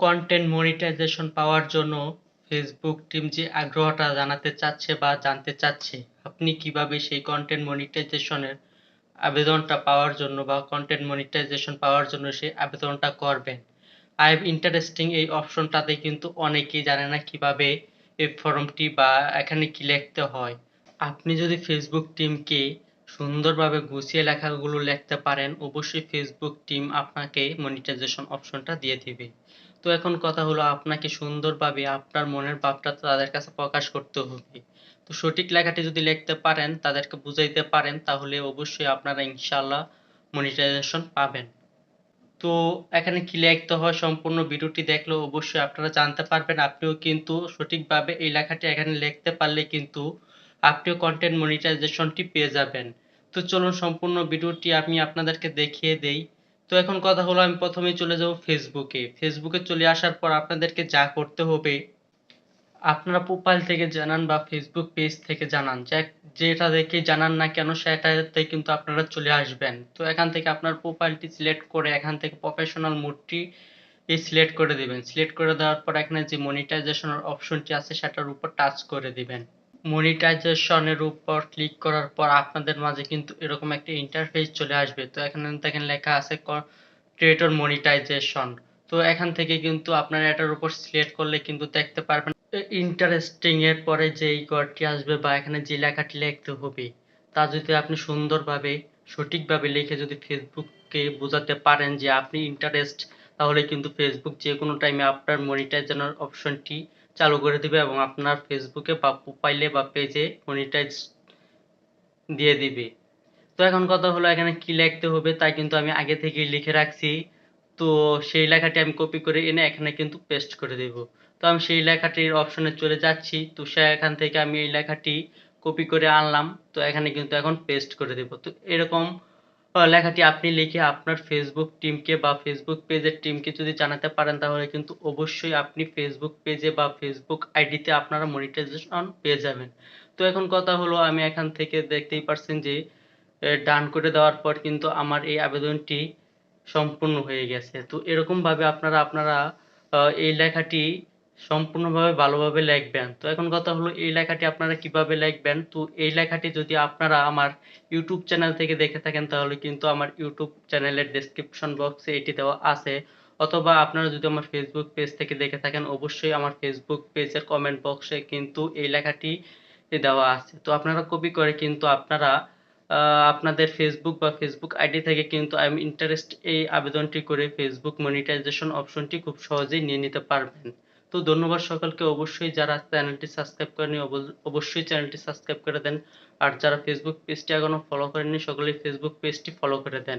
Content monetization পাওয়ার জন্য Facebook team যে আগ্রহটা জানাতে চাচ্ছে বা জানতে চাচ্ছে, আপনি কীভাবে সেই কন্টেন্ট মনিটাইজেশনের আবেদনটা পাওয়ার জন্য বা কন্টেন্ট মনিটাইজেশন পাওয়ার জন্য সেই আবেদনটা করবেন? আই এম ইন্টারেস্টিং এই অপশনটাতে কিন্তু অনেকেই জানে না কীভাবে এই ফর্মটি বা এখানে কি লিখতে হয়। আপনি যদি ফেসবুক টিমকে সুন্দরভাবে গুছিয়ে লেখাগুলো লিখতে পারেন, অবশ্যই ফেসবুক টিম আপনাকে মনিটাইজেশন অপশনটা দিয়ে দিবে। তো এখন কথা হলো আপনাকে সুন্দরভাবে আপনার মনের ভাবটা তাদের কাছে প্রকাশ করতে হবে। তো সঠিক লেখাটি যদি লিখতে পারেন, তাদেরকে বুঝাইতে পারেন, তাহলে অবশ্যই আপনারা ইনশাল্লাহ মনিটাইজেশন পাবেন। তো এখানে কি লিখতে হয়, সম্পূর্ণ ভিডিওটি দেখলে অবশ্যই আপনারা জানতে পারবেন। আপনিও কিন্তু সঠিকভাবে এই লেখাটি এখানে লিখতে পারলে কিন্তু আপনিও কন্টেন্ট মনিটাইজেশনটি পেয়ে যাবেন। তো চলুন সম্পূর্ণ ভিডিওটি আমি আপনাদেরকে দেখিয়ে দেই। তো এখন কথা হলো, আমি প্রথমেই চলে যাব ফেসবুকে ফেসবুকে চলে আসার পর আপনাদেরকে যা করতে হবে, আপনারা প্রোফাইল থেকে জানান বা ফেসবুক পেজ থেকে জানান। যেটা দেখে জানান না কেন, সেটাতে কিন্তু আপনারা চলে আসবেন। তো এখান থেকে আপনার প্রোফাইলটি সিলেক্ট করে এখান থেকে প্রফেশনাল মোডটি সিলেক্ট করে দিবেন। সিলেক্ট করে দেওয়ার পর এখানে যে মনিটাইজেশনের অপশনটি আছে, সেটার উপর টাচ করে দিবেন। মনিটাইজেশনের উপর ক্লিক করার পর আপনাদের মাঝে কিন্তু এরকম একটা ইন্টারফেস চলে আসবে। তো এখানে দেখেন লেখা আছে ক্রিয়েটর মনিটাইজেশন তো এখান থেকে কিন্তু আপনারা এটার উপর সিলেক্ট করলে কিন্তু দেখতে পারবেন ইন্টারেস্টিং এর পরে যেই ঘরটি আসবে বা এখানে যে লেখাটি লিখতে হবে, তা যদি আপনি সুন্দরভাবে, সঠিকভাবে লিখে যদি ফেসবুককে বোঝাতে পারেন যে আপনি ইন্টারেস্ট তাহলে কিন্তু ফেসবুক যে কোনো টাইমে আপনার মনিটাইজেশনের অপশনটি চালু করে দিবে এবং আপনার ফেসবুকে বা প্রোফাইলে বা পেজে মনিটাইজ দিয়ে দিবে। তো এখন কথা হলো এখানে কি লিখতে হবে তাই কিন্তু আমি আগে থেকেই লিখে রাখছি। তো সেই লেখাটি আমি কপি করে এনে এখানে কিন্তু পেস্ট করে দেব। তো আমি সেই লেখাটির অপশনে চলে যাচ্ছি। তো সে এখান থেকে আমি এই লেখাটি কপি করে আনলাম। তো এখানে কিন্তু এখন পেস্ট করে দেব। তো এরকম লেখাটি আপনি লিখে আপনার ফেসবুক টিমকে বা ফেসবুক পেজের টিমকে যদি জানাতে পারেন, তাহলে কিন্তু অবশ্যই আপনি ফেসবুক পেজে বা ফেসবুক আইডিতে আপনারা মনিটাইজেশন পেয়ে যাবেন। তো এখন কথা হলো, আমি এখান থেকে দেখতেই পারছেন যে ডান করে দেওয়ার পর কিন্তু আমার এই আবেদনটি সম্পূর্ণ হয়ে গেছে। তো এরকমভাবে আপনারা আপনারা এই লেখাটি সম্পূর্ণভাবে ভালোভাবে লিখবেন। তো এখন কথা হলো, এই লেখাটি আপনারা কীভাবে লিখবেন? তো এই লেখাটি যদি আপনারা আমার ইউটিউব চ্যানেল থেকে দেখে থাকেন, তাহলে কিন্তু আমার ইউটিউব চ্যানেলের ডেসক্রিপশন বক্সে এটি দেওয়া আছে। অথবা আপনারা যদি আমার ফেসবুক পেজ থেকে দেখে থাকেন, অবশ্যই আমার ফেসবুক পেজের কমেন্ট বক্সে কিন্তু এই লেখাটি দেওয়া আছে। তো আপনারা কপি করে কিন্তু আপনারা আপনাদের ফেসবুক বা ফেসবুক আইডি থেকে কিন্তু আই এম ইন্টারেস্ট এই আবেদনটি করে ফেসবুক মনিটাইজেশন অপশনটি খুব সহজেই নিয়ে নিতে পারবেন। তো ধন্যবাদ সকলকে। অবশ্যই যারা চ্যানেলটি সাবস্ক্রাইব করেনি অবশ্যই চ্যানেলটি সাবস্ক্রাইব করে দেন। আর যারা ফেসবুক পেজটি এখনও ফলো করেননি, সকলেই ফেসবুক পেজটি ফলো করে দেন।